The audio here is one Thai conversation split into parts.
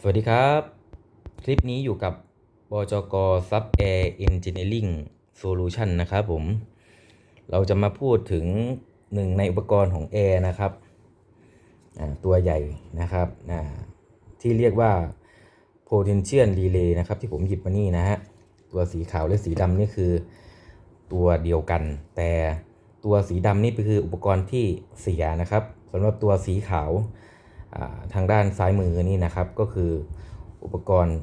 สวัสดีครับ คลิปนี้อยู่กับบจกซับแอร์เอนจิเนียริงโซลูชันนะครับผม เราจะมาพูดถึงหนึ่งในอุปกรณ์ของแอร์นะครับ ตัวใหญ่นะครับที่เรียกว่า potential relay นะครับ ที่ผมหยิบมานี่นะฮะ ตัวสีขาวและสีดำนี่คือตัวเดียวกัน แต่ตัวสีดำนี่คืออุปกรณ์ที่เสียนะครับสำหรับตัวสีขาว ทางด้านซ้ายมือนี่นะครับก็คืออุปกรณ์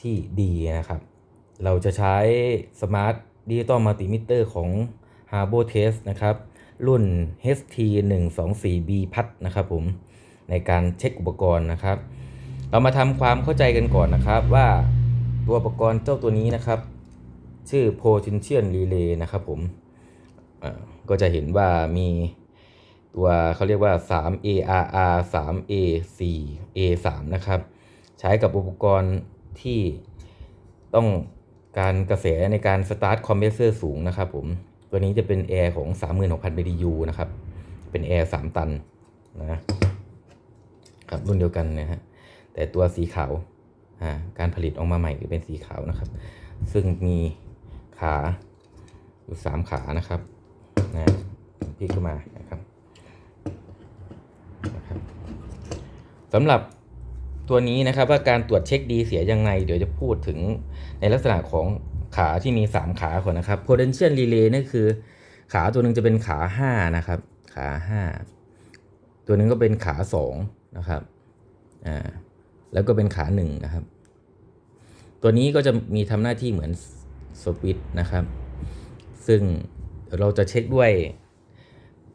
ที่ดีนะครับ เราจะใช้ Smart Digital Multimeter ของ h a r b o r Test นะครับ รุ่น HT 1 2 4 B พัดนะครับผมในการเช็คอุปกรณ์นะครับ เรามาทำความเข้าใจกันก่อนนะครับว่าตัวอุปกรณ์เจ้าตัวนี้นะครับ ชื่อ Potential Relay นะครับผมก็จะเห็นว่ามี ตัวเขาเรียกว่า 3 ARR 3 A 4 A 3นะครับ ใช้กับอุปกรณ์ที่ต้องการกระแสในการสตาร์ทคอมเพรสเซอร์สูงนะครับผม ตัวนี้จะเป็นแอร์ของ 36,000 BTU นะครับ เป็นแอร์3ตันนะครับรุ่นเดียวกันนะฮะ แต่ตัวสีขาวการผลิตออกมาใหม่ก็เป็นสีขาวนะครับ ซึ่งมีขาอยู่3ขานะครับนะพลิกขึ้นมานะครับ สำหรับตัวนี้นะครับว่าการตรวจเช็คดีเสียยังไง เดี๋ยวจะพูดถึงในลักษณะของขาที่มี 3 ขาก่อนนะครับ potential relay นี่คือ ขาตัวหนึ่งจะเป็นขา 5 นะครับ ขา 5 ตัวหนึงก็เป็นขา2นะครับอ่าแล้วก็เป็นขา 1 นะครับ ตัวนี้ก็จะมีทำหน้าที่เหมือนสวิตช์นะครับ ซึ่งเราจะเช็คด้วย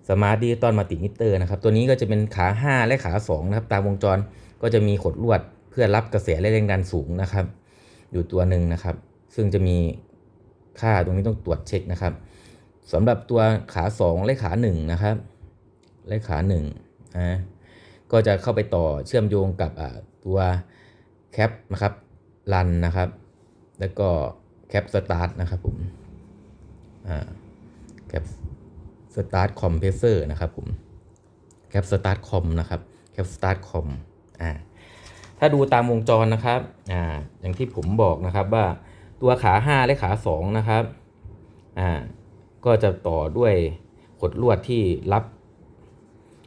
สมาร์ทดิจิตอลมัลติมิเตอร์นะครับ ตัวนี้ก็จะเป็นขา 5 และขา 2 นะครับ ตามวงจรก็จะมีขดลวดเพื่อรับกระแสและแรงดันสูงนะครับ อยู่ตัวหนึ่งนะครับ ซึ่งจะมีค่าตรงนี้ต้องตรวจเช็คนะครับสำหรับตัวขา 2 และขา 1 นะครับและขา1นะก็จะเข้าไปต่อเชื่อมโยงกับตัวแคปนะครับรันนะครับ แล้วก็แคปสตาร์ทนะครับผมอ่าแคป สตาร์ทคอมเพรสเซอร์นะครับผมแคปสตาร์ทคอมนะครับแคปสตาร์ทคอมอ่าถ้าดูตามวงจรนะครับอ่าอย่างที่ผมบอกนะครับว่าตัวขา 5 และขา 2 นะครับอ่าก็จะต่อด้วยขดลวดที่รับ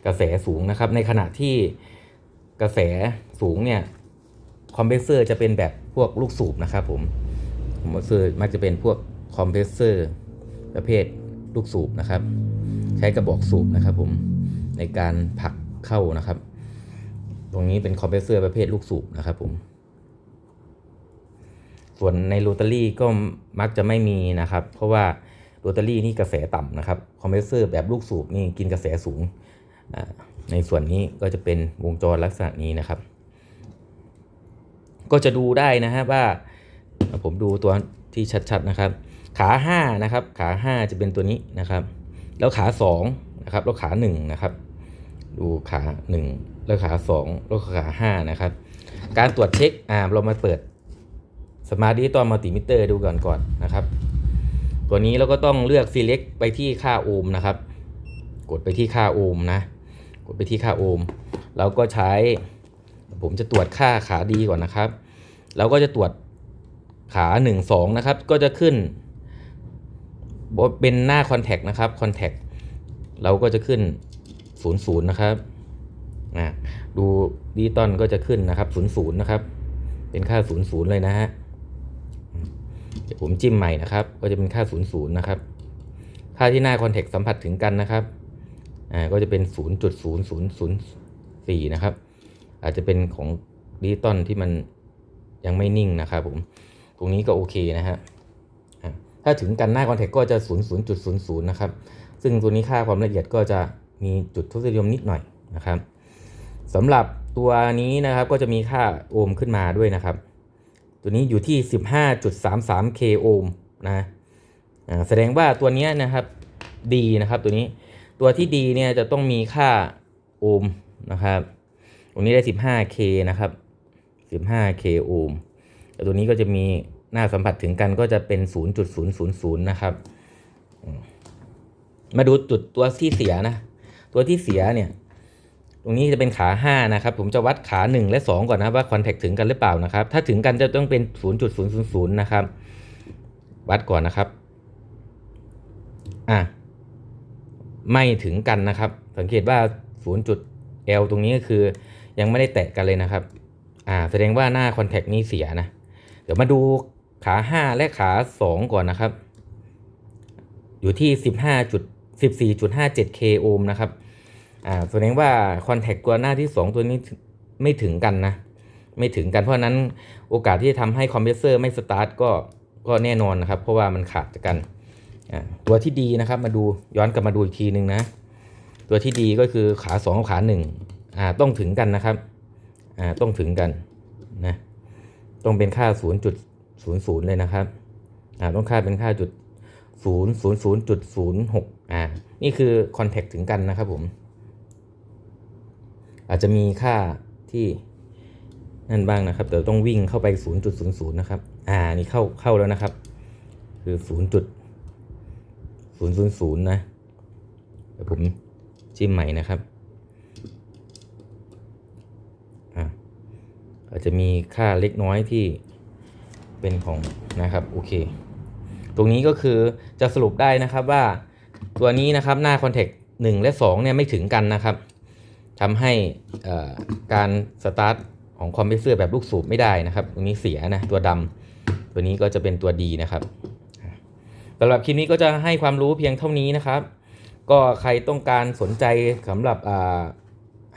กระแสสูงนะครับ ในขณะที่กระแสสูงเนี่ยคอมเพรสเซอร์จะเป็นแบบพวกลูกสูบนะครับผมผมก็คือมักจะเป็นพวกคอมเพรสเซอร์ประเภท ลูกสูบนะครับ ใช้กระบอกสูบนะครับ ผมในการผลักเข้านะครับ ตรงนี้เป็นคอมเพรสเซอร์ประเภทลูกสูบนะครับผมส่วนในโรตารี่ก็มักจะไม่มีนะครับ เพราะว่าโรตารี่นี่กระแสต่ำนะครับคอมเพรสเซอร์แบบลูกสูบนี่กินกระแสสูง ในส่วนนี้ก็จะเป็นวงจรลักษณะนี้นะครับ ก็จะดูได้นะฮะว่าผมดูตัวที่ชัดๆนะครับ ขา5นะครับขา5จะเป็นตัวนี้นะครับ แล้วขา2นะครับแล้วขา1นะครับดูขา 1 แล้วขา 2 แล้วขา 5 นะครับ การตรวจเช็คอ่าเรามาเปิดสมาร์ทดิจิตอลมัลติมิเตอร์ดูก่อนก่อนนะครับ ตัวนี้เราก็ต้องเลือก select ไปที่ค่าโอห์มนะครับ กดไปที่ค่าโอห์มนะ กดไปที่ค่าโอห์มเราก็ใช้ ผมจะตรวจค่าขาดีก่อนนะครับ เราก็จะตรวจขา 1 2 นะครับ ก็จะขึ้น เป็นหน้าคอนแทคนะครับคอนแทคเราก็จะขึ้น 0 0 นะครับนะดูดิจิตอลก็จะขึ้นนะครับ 0 0 นะครับ เป็นค่า 0 0 เลยนะฮะเดี๋ยวผมจิ้มใหม่นะครับ ก็จะเป็นค่า 0 0 นะครับ ค่าที่หน้าคอนแทคสัมผัสถึงกันนะครับอ่าก็จะเป็น 0.0004 นะครับ อาจจะเป็นของดิจิตอลที่มันยังไม่นิ่งนะครับผม ตรงนี้ก็โอเคนะฮะ ถ้าถึงกันหน้าคอนแทคก็จะ0.00นะครับ ซึ่งตัวนี้ค่าความละเอียดก็จะมีจุดทศนิยมนิดหน่อยนะครับสำหรับตัวนี้นะครับก็จะมีค่าโอห์มขึ้นมาด้วยนะครับ ตัวนี้อยู่ที่ 15.33 k โอห์มนะอ่าแสดงว่าตัวนี้นะครับดีนะครับตัวนี้ตัวที่ดีเนี่ยจะต้องมีค่าโอห์มนะครับตรงนี้ได้ 15k นะครับ 15k โอห์มแต่ตัวนี้ก็จะมี หน้าสัมผัสถึงกันก็จะเป็น 0.000 นะครับ มาดูจุดตัวที่เสียนะ ตัวที่เสียเนี่ย ตรงนี้จะเป็นขา 5 นะครับ ผมจะวัดขา 1 และ 2 ก่อนนะว่าคอนแทคถึงกันหรือเปล่านะครับ ถ้าถึงกันจะต้องเป็น 0.000 นะครับ วัดก่อนนะครับ อะ ไม่ถึงกันนะครับ สังเกตว่า 0.L ตรงนี้ก็คือ ยังไม่ได้แตะกันเลยนะครับ อ่า แสดงว่าหน้าคอนแทคนี้เสียนะเดี๋ยวมาดู ขา 5 และขา 2 ก่อนนะครับ อยู่ที่ 15จุด14.57 k โอห์มนะครับอ่าแสดงว่าคอนแทคตัวหน้าที่ 2 ตัวนี้ไม่ถึงกันนะ ไม่ถึงกันเพราะนั้นโอกาสที่จะทำให้คอมเพรสเซอร์ไม่สตาร์ทก็ก็แน่นอนนะครับ เพราะว่ามันขาดจากกันตัวที่ดีนะครับมาดูย้อนกลับมาดูอีกทีหนึ่งนะ ตัวที่ดีก็คือขา2กับขา1อ่าต้องถึงกันนะครับอ่าต้องถึงกันนะต้องเป็นค่า 0.00 เลยนะครับอ่าต้องค่าเป็นค่าจุด000.06อ่านี่คือคอนแทคถึงกันนะครับผมอาจจะมีค่าที่นั่นบ้างนะครับแต่ต้องวิ่งเข้าไป 0.00 นะครับ อ่า นี่เข้าเข้าแล้วนะครับ คือ 0.000 นะ เดี๋ยวผมจิ้มใหม่นะครับ อ่าอาจจะมีค่าเล็กน้อยที่ เป็นของนะครับโอเค ตรงนี้ก็คือจะสรุปได้นะครับว่าตัวนี้นะครับหน้า Contact 1และ2เนี่ยไม่ถึงกันนะครับทำให้การสตาร์ทของคอมเพรสเซอร์แบบลูกสูบไม่ได้นะครับตรงนี้เสียนะตัวดำตัวนี้ก็จะเป็นตัวดีนะครับสำหรับคลิปนี้ก็จะให้ความรู้เพียงเท่านี้นะครับ ก็ใครต้องการสนใจสำหรับอ่า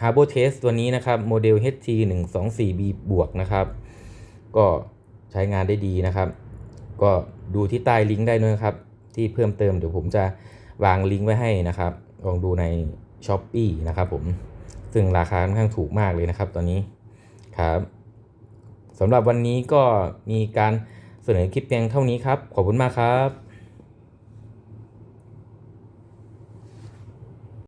h a r b o r Test ตัวนี้นะครับ โมเดล HT 1 2 4 B บวกนะครับ ก็ ใช้งานได้ดีนะครับ ก็ดูที่ใต้ลิงก์ได้นะครับ ที่เพิ่มเติมเดี๋ยวผมจะวางลิงก์ไว้ให้นะครับ ลองดูใน s h อ p e e นะครับผมซึ่งราคาค่อนข้างถูกมากเลยนะครับตอนนี้ครับสำหรับวันนี้ก็มีการเสนอคลิปเพียงเท่านี้ครับ ขอบคุณมากครับ